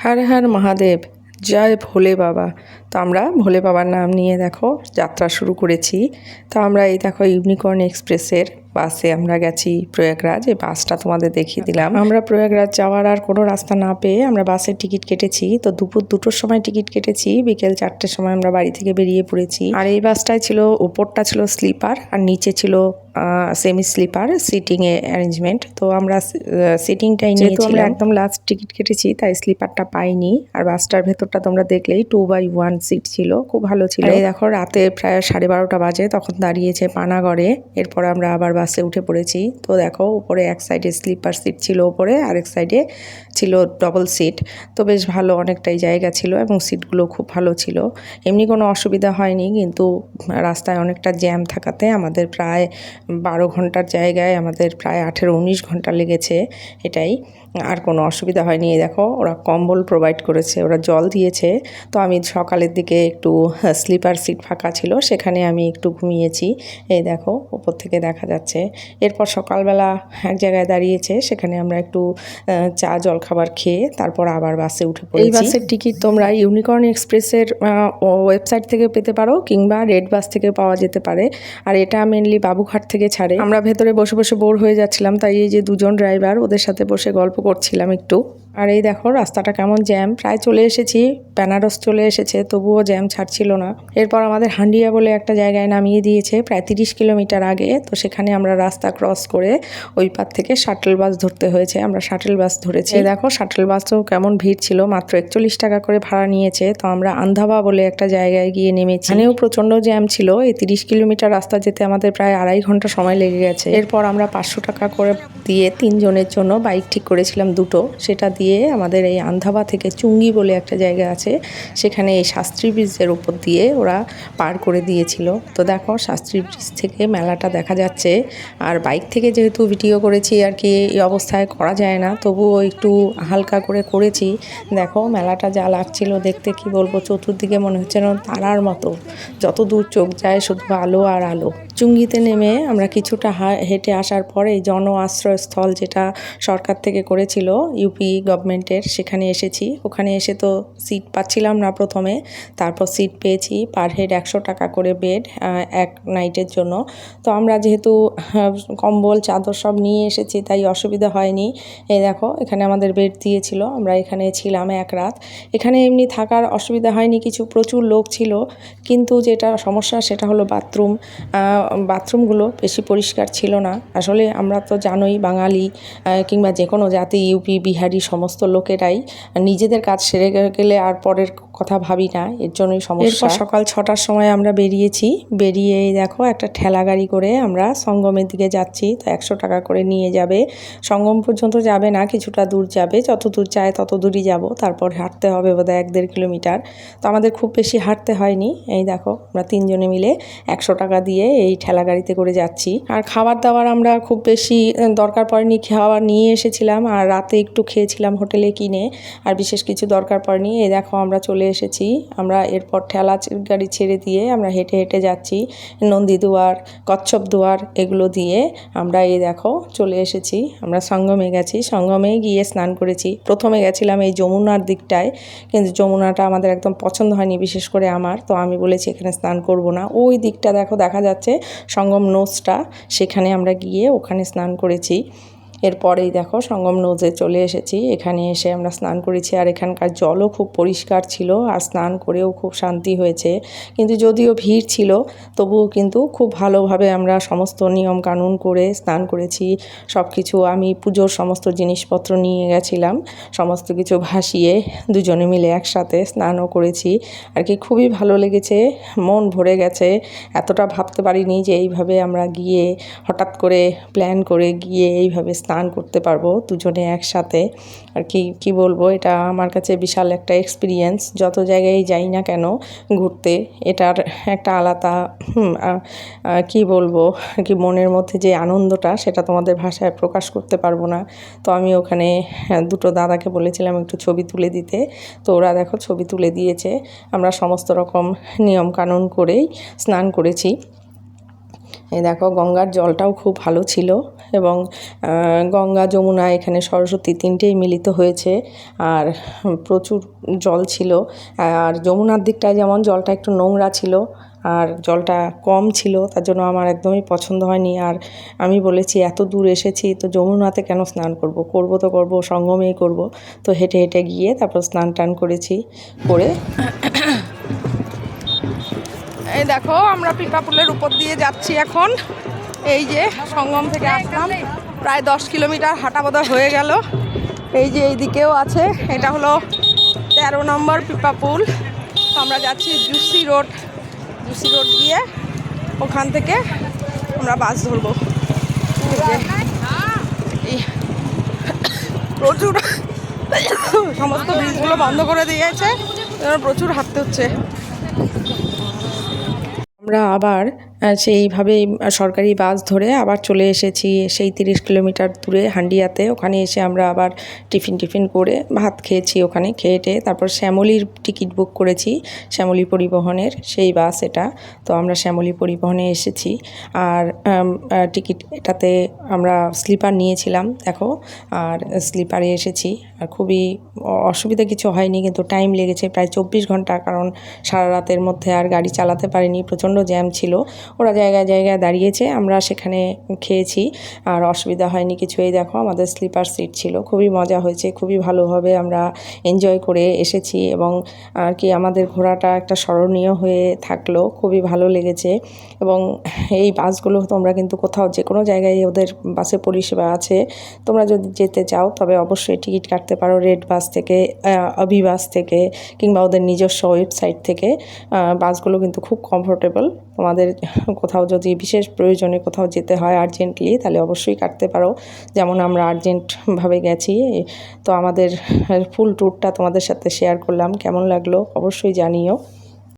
হর হর মহাদেব, জয় ভোলে বাবা। তো আমরা ভোলে বাবার নাম নিয়ে দেখো যাত্রা শুরু করেছি। তো আমরা এই দেখো ইউনিকর্ন এক্সপ্রেসের বাসে আমরা গেছি প্রয়াগরাজ এই বাসটা তোমাদের দেখিয়ে দিলাম। আমরা প্রয়াগরাজ যাওয়ার আর কোনো রাস্তা না পেয়ে আমরা বাসের টিকিট কেটেছি। তো দুপুর দুটোর সময় টিকিট কেটেছি বিকেল চারটের সময় আমরা বাড়ি থেকে বেরিয়ে পড়েছি। আর এই বাসটায় ছিল ওপরটা ছিল স্লিপার আর নিচে ছিল semi sleeper sitting a arrangement তো আমরা সিটিংটাই যেহেতু আমরা একদম লাস্ট টিকিট কেটেছি তাই স্লিপারটা পাইনি। আর বাসটার ভেতরটা তোমরা দেখলেই টু বাই ওয়ান সিট ছিল খুব ভালো ছিল। এই দেখো রাতে প্রায় সাড়ে বারোটা বাজে তখন দাঁড়িয়েছে পানাগড়ে। এরপর আমরা আবার বাসে উঠে পড়েছি। তো দেখো, উপরে এক সাইডে স্লিপার সিট ছিল উপরে, আরেক সাইডে ছিল ডবল সিট তো বেশ ভালো অনেকটাই জায়গা ছিল এবং সিটগুলো খুব ভালো ছিল। এমনি কোনো অসুবিধা হয়নি, কিন্তু রাস্তায় অনেকটা জ্যাম থাকাতে আমাদের প্রায় বারো ঘণ্টার জায়গায় আমাদের প্রায় আঠেরো উনিশ ঘণ্টা লেগেছে এটাই। আর কোনো অসুবিধা হয়নি। দেখো, ওরা কম্বল প্রোভাইড করেছে, ওরা জল দিয়েছে। তো আমি সকালের দিকে একটু স্লিপার সিট ফাঁকা ছিল, সেখানে আমি একটু ঘুমিয়েছি। এই দেখো উপর থেকে দেখা যাচ্ছে এরপর সকালবেলা এক জায়গায় দাঁড়িয়েছে সেখানে আমরা একটু চা জল খাবার খেয়ে তারপর আবার বাসে উঠে পড়েছি। এই বাসের টিকিট তোমরা ইউনিকর্ন এক্সপ্রেসের ওয়েবসাইট থেকে পেতে পারো কিংবা রেড বাস থেকে পাওয়া যেতে পারে। আর এটা মেনলি বাবুঘাট থেকে ছাড়ে। আমরা ভেতরে বসে বসে বোর হয়ে যাচ্ছিলাম তাই এই যে দুজন ড্রাইভার ওদের সাথে বসে গল্প করছিলাম একটু। আর এই দেখো, রাস্তাটা কেমন জ্যাম। প্রায় চলে এসেছি, বেনারস চলে এসেছে, তবুও জ্যাম ছাড়ছিল না। এরপর আমাদের হান্ডিয়া বলে একটা জায়গায় নামিয়ে দিয়েছে, প্রায় তিরিশ কিলোমিটার আগে। তো সেখানে আমরা রাস্তা ক্রস করে ওই পার থেকে শাটল বাস ধরতে হয়েছে, আমরা শাটল বাস ধরেছি। দেখো শাটল বাসও কেমন ভিড় ছিল, মাত্র একচল্লিশ টাকা করে ভাড়া নিয়েছে। তো আমরা আন্ধাবা বলে একটা জায়গায় গিয়ে নেমেছি। এখানেও প্রচণ্ড জ্যাম ছিল, এই তিরিশ কিলোমিটার রাস্তা যেতে আমাদের প্রায় আড়াই ঘণ্টা সময় লেগে গেছে। এরপর আমরা পাঁচশো টাকা করে দিয়ে তিনজনের জন্য বাইক ঠিক করেছিলাম দুটো, সেটা দিয়ে আমাদের এই আন্ধাবা থেকে চুঙ্গি বলে একটা জায়গা আছে, সেখানে এই শাস্ত্রী ব্রিজের উপর দিয়ে ওরা পার করে দিয়েছিল। তো দেখো, শাস্ত্রী ব্রিজ থেকে মেলাটা দেখা যাচ্ছে। আর বাইক থেকে যেহেতু ভিডিও করেছি, আর কি এই অবস্থায় করা যায় না, তবুও একটু হালকা করে করেছি। দেখো, মেলাটা যা লাগছিল দেখতে কি বলব, চতুর্দিকে মনে হচ্ছে যেন তারার মতো। যত দূর চোখ যায়, শুধু আলো আর আলো। চুঙ্গিতে নেমে আমরা কিছুটা হেঁটে আসার পরে জন আশ্রয়স্থল যেটা সরকার থেকে করেছিল, ইউপি গভর্নমেন্টের সেখানে এসেছি। ওখানে এসে তো সিট পাচ্ছিলাম না প্রথমে। তারপর সিট পেয়েছি। পার হেড একশো টাকা করে বেড এক নাইটের জন্য। তো আমরা যেহেতু কম্বল, চাদর সব নিয়ে এসেছি, তাই অসুবিধা হয়নি। এই দেখো, এখানে আমাদের বেড দিয়েছিল। আমরা এখানে ছিলাম এক রাত। এখানে এমনি থাকার অসুবিধা হয়নি। কিছু প্রচুর লোক ছিল। কিন্তু যেটা সমস্যা, সেটা হলো বাথরুম বাথরুমগুলো বেশি পরিষ্কার ছিল না। আসলে আমরা তো জানোই, বাঙালি কিংবা যে কোনো জাতি ইউপি বিহারি সমস্ত লোকেরাই নিজেদের কাজ সেরে গেলে আর পরের কথা ভাবি না, এর জন্যই সমস্যা। সকাল ছটার সময় আমরা বেরিয়েছি, বেরিয়ে দেখো একটা ঠেলা গাড়ি করে আমরা সঙ্গমের দিকে যাচ্ছি, তো একশো টাকা করে নিয়ে যাবে। সঙ্গম পর্যন্ত যাবে না, কিছুটা দূর যাবে, যত দূর চায় তত দূরই যাব, তারপর হাঁটতে হবে বোধহয় এক দেড় কিলোমিটার। তো আমাদের খুব বেশি হাঁটতে হয়নি, এই দেখো আমরা তিনজনে মিলে একশো টাকা দিয়ে এই ঠেলা গাড়িতে করে যাচ্ছি। আর খাবার দাবার আমরা খুব বেশি দরকার পড়েনি, খাবার নিয়ে এসেছিলাম, আর রাতে একটু খেয়েছিলাম হোটেলে কিনে আর বিশেষ কিছু দরকার পড়েনি। এই দেখো আমরা চলে এসেছি। আমরা এরপর ঠেলা গাড়ি ছেড়ে দিয়ে আমরা হেঁটে হেঁটে যাচ্ছি। নন্দীদুয়ার কচ্ছপ দুয়ার এগুলো দিয়ে আমরা এই দেখো চলে এসেছি। আমরা সঙ্গমে গেছি। সঙ্গমে গিয়ে স্নান করেছি। প্রথমে গেছিলাম এই যমুনার দিকটায়। কিন্তু যমুনাটা আমাদের একদম পছন্দ হয়নি, বিশেষ করে আমার। তো আমি বলেছি এখানে স্নান করব না। ওই দিকটা দেখো দেখা যাচ্ছে সঙ্গম নোজটা সেখানে আমরা গিয়ে ওখানে স্নান করেছি। এরপরেই দেখো সঙ্গম নদে চলে এসেছি। এখানে এসে আমরা স্নান করেছি আর এখানকার জলও খুব পরিষ্কার ছিল আর স্নান করেও খুব শান্তি হয়েছে। কিন্তু যদিও ভিড় ছিল, তবুও কিন্তু খুব ভালোভাবে আমরা সমস্ত নিয়ম কানুন করে স্নান করেছি। সব কিছু আমি পুজোর সমস্ত জিনিসপত্র নিয়ে গেছিলাম, সমস্ত কিছু ভাসিয়ে দুজনে মিলে একসাথে স্নানও করেছি। আর কি খুবই ভালো লেগেছে, মন ভরে গেছে। এতটা ভাবতে পারিনি যে এইভাবে আমরা গিয়ে হঠাৎ করে প্ল্যান করে গিয়ে এইভাবে স্নান করতে পারব দুজনে একসাথে। আর কি কি বলব, এটা আমার কাছে বিশাল একটা এক্সপিরিয়েন্স যত জায়গায় যাই না কেন ঘুরতে, এটার একটা আলাদা কি বলব কি মনের মধ্যে যে আনন্দটা, সেটা তোমাদের ভাষায় প্রকাশ করতে পারব না। তো আমি ওখানে দুটো দাদাকে বলেছিলাম একটু ছবি তুলে দিতে। তো ওরা দেখো ছবি তুলে দিয়েছে। আমরা সমস্ত রকম নিয়ম কানুন করেই স্নান করেছি। এই দেখো, গঙ্গার জলটাও খুব ভালো ছিল এবং গঙ্গা, যমুনা এখানে সরস্বতী তিনটেই মিলিত হয়েছে আর প্রচুর জল ছিল। আর যমুনার দিকটায় যেমন জলটা একটু নোংরা ছিল আর জলটা কম ছিল, তার জন্য আমার একদমই পছন্দ হয়নি। আর আমি বলেছি, এত দূর এসেছি তো যমুনাতে কেন স্নান করব? করব তো করব, সঙ্গমেই করব। তো হেঁটে হেঁটে গিয়ে তারপর স্নান টান করেছি, করে এই দেখো, আমরা পিপাপুলের উপর দিয়ে যাচ্ছি এখন। এই যে সঙ্গম থেকে আসলাম, প্রায় দশ কিলোমিটার হাঁটা বোধহয় হয়ে গেল। এই যে এইদিকেও আছে, এটা হলো তেরো নম্বর পিপাপুল আমরা যাচ্ছি জুসি রোড জুসি রোড গিয়ে ওখান থেকে আমরা বাস ধরবো। এই এই প্রচুর সমস্ত ব্রিজগুলো বন্ধ করে দিয়েছে প্রচুর হাঁটতে হচ্ছে। আমরা আবার আহ, সেইভাবেই সরকারি বাস ধরে আবার চলে এসেছি সেই তিরিশ কিলোমিটার দূরে হান্ডিয়াতে। ওখানে এসে আমরা আবার টিফিন টিফিন করে ভাত খেয়েছি ওখানে খেয়ে টেয়ে তারপর শ্যামলির টিকিট বুক করেছি শ্যামলী পরিবহনের সেই বাস এটা। তো আমরা শ্যামলী পরিবহনে এসেছি আর টিকিট এটাতে আমরা স্লিপার নিয়েছিলাম দেখো। আর স্লিপারে এসেছি আর খুবই অসুবিধা কিছু হয়নি কিন্তু টাইম লেগেছে প্রায় চব্বিশ ঘণ্টা কারণ সারা রাতের মধ্যে আর গাড়ি চালাতে পারিনি প্রচণ্ড জ্যাম ছিল। ওরা জায়গায় জায়গায় দাঁড়িয়েছে, আমরা সেখানে খেয়েছি। আর অসুবিধা হয়নি কিছুই দেখো, আমাদের স্লিপার সিট ছিল। খুবই মজা হয়েছে, খুবই ভালোভাবে আমরা এনজয় করে এসেছি এবং আর কি আমাদের ঘোরাটা একটা স্মরণীয় হয়ে থাকল, খুবই ভালো লেগেছে। এবং এই বাসগুলো তোমরা কিন্তু কোথাও যে কোনো জায়গায় ওদের বাসে পরিষেবা আছে, তোমরা যদি যেতে চাও, তবে অবশ্যই টিকিট কাটতে পারো রেড বাস থেকে অভি বাস থেকে কিংবা ওদের নিজস্ব ওয়েবসাইট থেকে। বাসগুলো কিন্তু খুব কমফোর্টেবল তোমাদের কোথাও যদি বিশেষ প্রয়োজনে কোথাও যেতে হয় আর্জেন্টলি তাহলে অবশ্যই কাটতে পারো। যেমন আমরা আর্জেন্টভাবে গেছি, তো আমাদের ফুল ট্যুরটা তোমাদের সাথে শেয়ার করলাম। কেমন লাগল? অবশ্যই জানিও।